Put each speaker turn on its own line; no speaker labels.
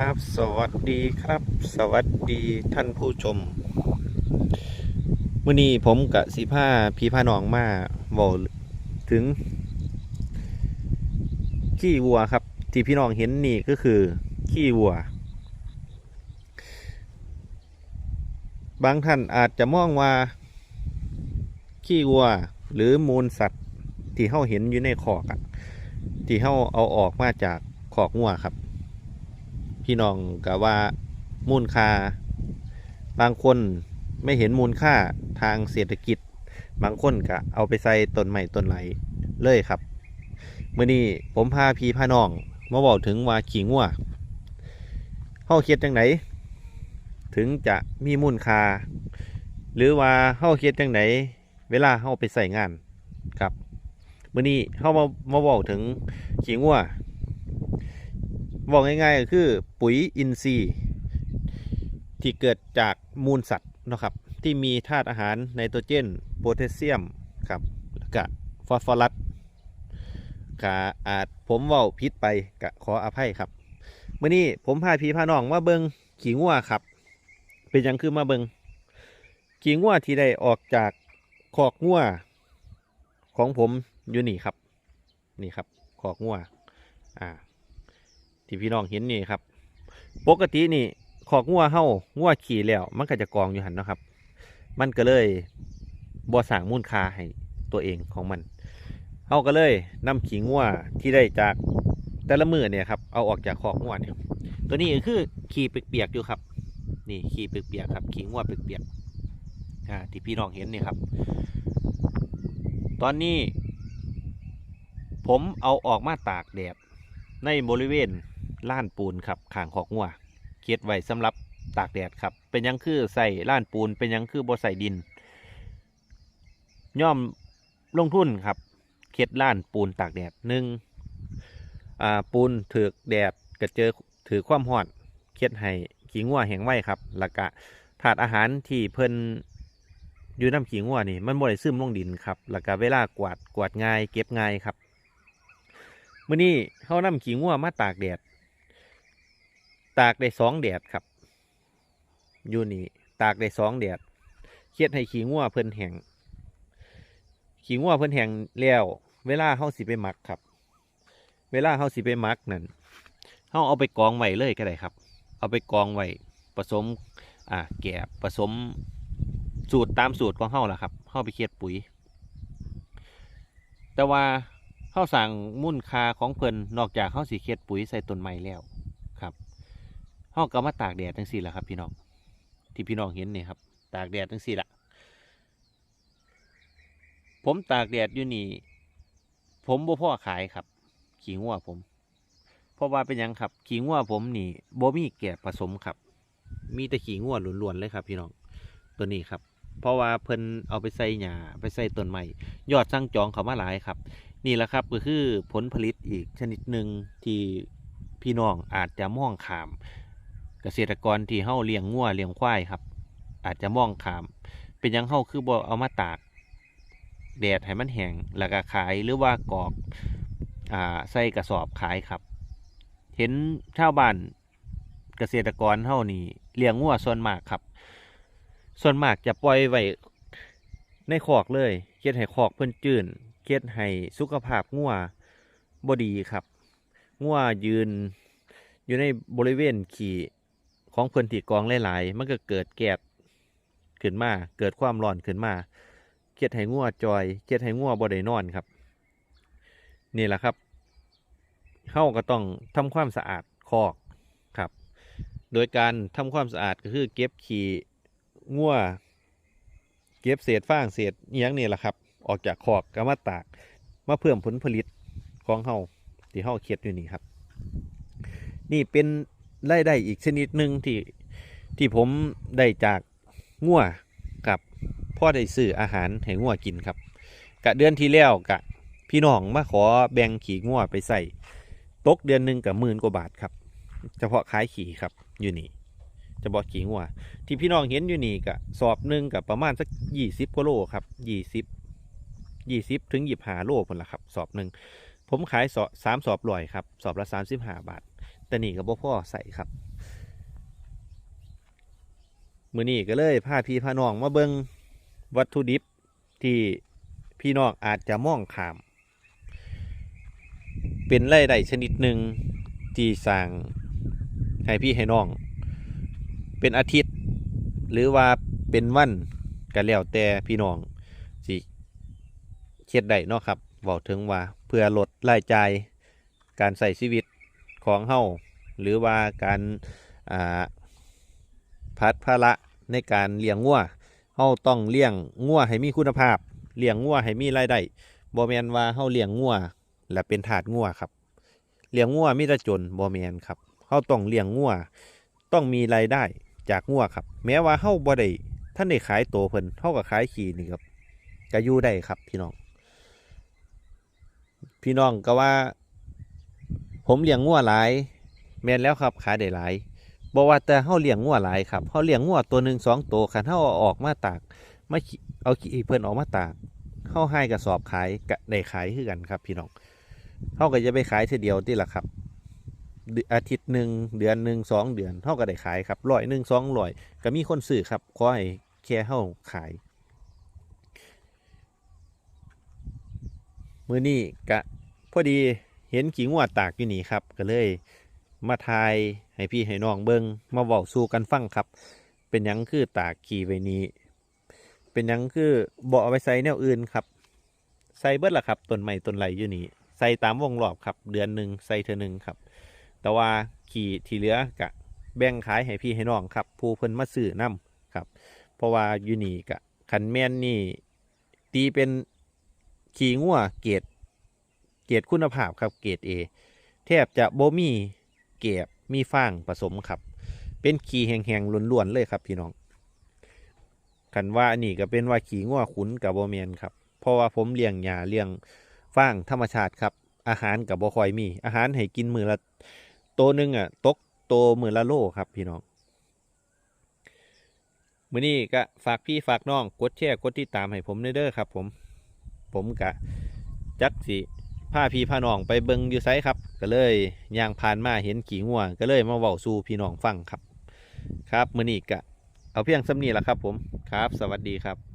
ครับ สวัสดีครับ สวัสดีท่านผู้ชมมื่อนี้ผมกับสีผ้าพีผ้านองมาบอกถึง ขี้วัวครับ ที่พี่น้องเห็นนี่ก็คือ ขี้วัว บางท่านอาจจะมองว่า ขี้วัว หรือมูลสัตว์ที่เขาเห็นอยู่ในขอกอะที่เขาเอาออกมาจากขอกงัวครับ พี่น้องกับว่ามูลค่า บางคนไม่เห็นมูลค่าทางเศรษฐกิจ บางคนก็เอาไปใส่ต้นไม้ต้นไหลเลยครับเมื่อนี้ผมพาพี่พาน้องมาบอกถึงว่าขิงวัวเฮาเคิดจังไหน ถึงจะมีมูลค่าหรือว่าเฮาเคิดจังไหน เวลาเฮาไปใส่งานครับเมื่อนี้เฮามามาบอกถึงขิงวัว บอกง่ายๆก็คือปุ๋ยอินทรีย์ ที่เกิดจากมูลสัตว์นะครับ ที่มีธาตุอาหารไนโตรเจนโพแทสเซียมครับแล้วก็ฟอสฟอรัสกะอาจผมว่าพิษไปกะขออภัยครับเมื่อนี้ผมพาพี่พาน้องมาเบิงขี่งัวครับ เป็นยังคือมาเบิงขี่งัวที่ได้ออกจากคอกงัวของผมอยู่นี่ครับ นี่ครับคอกงัวอ่า ที่พี่น้องเห็นนี่ครับ ปกตินี่ขอกงัวเฮางัวขี่แล้ว มันก็จะกองอยู่หันนะครับ มันก็เลยบ่สร้างมูลค่าให้ตัวเองของมันเฮาก็เลยนำขี่งัวที่ได้จากแต่ละมือเนี่ยครับเอาออกจากขอกงัวเนี่ยตัวนี้คือขี่เปียกๆอยู่ครับ นี่ขี่เปียกๆครับขี่งัวเปียกๆอ่าที่พี่น้องเห็นนี่ครับ ตอนนี้ ผมเอาออกมาตากแดดในบริเวณ ล้านปูนครับขางขอกงัวเก็ดไว้สำหรับตากแดดครับ เป็นยังคือใส่ล้านปูน เป็นยังคือบ่ใส่ดิน ย่อมลงทุนครับเก็ดล้านปูนตากแดดหนึ่งปูนถือแดดก็เจอถือความร้อนเก็ดให้ขี้งัวแห้งไว้ครับแล้วก็ถาดอาหารที่เพิ่นอยู่น้ำขี้งัวนี่มันบ่ได้ซึมลงดินครับแล้วก็เวลากวาดกวาดง่าย เก็บง่ายครับมื่อนี้เขานำขี้งัวมาตากแดด ตากได้สองแดดครับ อยู่นี่ตากได้สองแดดเคียดให้ขี้งัวเพิ่นแห้งขี้งัวเพิ่นแห้งแล้ว เวลาเขาสิไปหมักครับ เวลาเขาสิไปหมักนั่นเขาเอาไปกองไว้เลยก็ได้ครับ เอาไปกองไว้ผสมอ่าแกบผสมสูตรตามสูตรของเขาล่ะครับเขาไปเคียดปุ๋ย แต่ว่าเข้าสั่งมูลค่าของเพิ่นนอกจากเข้าสีเค็ดปุ๋ยใส่ต้นไม้แล้ว เข้าก็มาตากแดดจังสี่แหละครับพี่น้องที่พี่น้องเห็นนี่ครับ ตากแดดจังสี่ละผมตากแดดอยู่นี่ผมบ่พ่อขายครับ ขี้งัวผม เพราะว่าเป็นยังครับ ขี้งัวผมนี่บ่มีแกบผสมครับ มีแต่ขี้งัวล้วนๆเลยครับ พี่น้องตัวนี้ครับ เพราะว่าเพิ่นเอาไปใส่หญ้าไปใส่ต้นไม้ยอดสั่งจองเขามาหลายครับ นี่แหละครับก็คือผลผลิตอีกชนิดหนึ่งที่พี่น้องอาจจะมองขาม เกษตรกรที่เฮาเลี้ยงงัวเลี้ยงควายครับ อาจจะมองขาม เป็นยังเฮาคือบ่เอามาตากแดดให้มันแห้งแล้วก็ขายหรือว่ากรอกอ่าใส่กระสอบขายครับ เห็นชาวบ้านเกษตรกรเฮานี่เลี้ยงงัวส่วนมากครับ ส่วนมากจะปล่อยไว้ในคอกเลยเฮ็ดให้คอกเพิ่นจืนเฮ็ดให้สุขภาพงัวบ่ดีครับงัวยืนอยู่ในบริเวณขี่ ของเพิ่นที่กองหลายๆ มันก็เกิดแก๊สขึ้นมา เกิดความร้อนขึ้นมาเฮ็ดให้งัวจอยเฮ็ดให้งัวบ่ได้นอนครับ นี่แหละครับเฮาก็ต้องทำความสะอาดคอกครับ โดยการทำความสะอาดก็คือเก็บขี้งัวเก็บเศษฟางเศษอิหยังนี่แหละครับ ออกจากขอกก็มาตากมาเพิ่มผลผลิตของเฮาที่เฮาเคียดอยู่นี่ครับ นี่เป็น รายได้อีกชนิดหนึ่งที่ที่ผมได้จากงัวกับพ่อได้ซื้ออาหารให้งัวกินครับ กะเดือนที่แล้วกะพี่น้องมาขอแบ่งขี่งัวไปใส่ตกเดือนหนึ่งกับหมื่นกว่าบาทครับ เฉพาะขายขี่ครับอยู่นี่เฉพาะขี่งัวที่พี่น้องเห็นอยู่นี่กะสอบหนึ่งกับประมาณสักยี่สิบกว่าโลครับยี่สิบยี่สิบถึงหยี่ห้าโลผลละครับ สอบหนึ่งผมขายสอบสามสอบลอยครับ สอบละสามสิบห้าบาท แต่นี่ก็บ่พอใส่ครับ มือนี้ก็เลยพาพี่พาน้องมาเบิงวัตถุดิบที่พี่น้องอาจจะมองขาม เป็นรายไดชนิดหนึ่งที่สร้างให้พี่ให้น้อง เป็นอาทิตย์ หรือว่าเป็นวันก็แล้วแต่พี่น้องสิเฮ็ดได้เนาะครับบอกถึงว่าเพื่อลดรายจ่ายการใส่ชีวิต ของเฮาหรือว่าการพัดภาระในการเลี้ยงงัวเฮาต้องเลี้ยงงัวให้มีคุณภาพเลี้ยงงัวให้มีรายได้บ่แมนว่าเฮาเลี้ยงงัวและเป็นทาสงัวครับเลี้ยงงัวมีแต่จนบ่แมนครับเฮาต้องเลี้ยงงัวต้องมีรายได้จากงัวครับ แม้ว่าเฮาบ่ได้ท่านได้ขายโตวเพิ่นเฮาก็ขายขี้นี่ครับก็อยู่ได้ครับพี่น้อง พี่น้องก็ว่า ผมเลี้ยงงัวหลายแม่นแล้วครับขายได้หลายบอกว่าแต่เฮาเลี้ยงงัวหลายครับเฮาเลี้ยงงัวตัวหนึ่งสองตัวคันเฮาเอาออกมาตากมาเอาขี้เพิ่นออกมาตากเฮาให้กระสอบขายก็ได้ขายคือกันครับ พี่น้องเฮาก็จะไปขายทีเดียวที่ละครับ อาทิตย์หนึ่งเดือนหนึ่งสองเดือนเฮาก็ได้ขายครับร้อยหนึ่งสองร้อยก็มีคนซื้อครับขอให้แค่เฮาขายมือนี้กะพอดี เห็นขี้งัวตากอยู่นี่ครับ ก็เลยมาทายให้พี่ให้น้องเบิงมาเว้าสู่กันฟังครับ เป็นยังคือตากขี้ไว้นี้ เป็นยังคือบ่เอาไปใส่แนวอื่นครับใส่เบิดล่ะครับต้นไม้ต้นไหลอยู่นี่ใส่ตามวงรอบครับ เดือนหนึ่งใส่เทื่อหนึ่งครับ แต่ว่าขี้ที่เหลือกะแบ่งขายให้พี่ให้น้องครับผู้เพิ่นมาซื้อนํครับ เพราะว่าอยู่นี่กะคันแม่นนี่ตีเป็นขี่งัวเกรด เกรดคุณภาพครับเกรด A แทบจะบ่มีเกบมีฟางผสมครับ เป็นขี่แห้งๆล้วนๆเลยครับพี่น้องคันว่าอันนี้ก็เป็นว่าขี่งัวขุนกับโบ่แมนครับ เพราะว่าผมเลี้ยงหญ้าเลี้ยงฟางธรรมชาติครับ อาหารกับบ่คอยมี อาหารให้กินมือละตัวหนึงอะตกตัวมือละโลครับพี่น้องมือนี้ก็ฝากพี่ฝากน้องกดแชร์กดติดตามให้ผมเด้อครับ ผม ผมกะจักสิ พาพี่พาน้องไปเบิงอยู่ไซครับ ก็เลยย่างผ่านมาเห็นขี่งัว ก็เลยมาเว้าสู่พี่น้องฟังครับ ครับมือนี้กะเอาเพียงสำนี้ละครับผมครับ สวัสดีครับ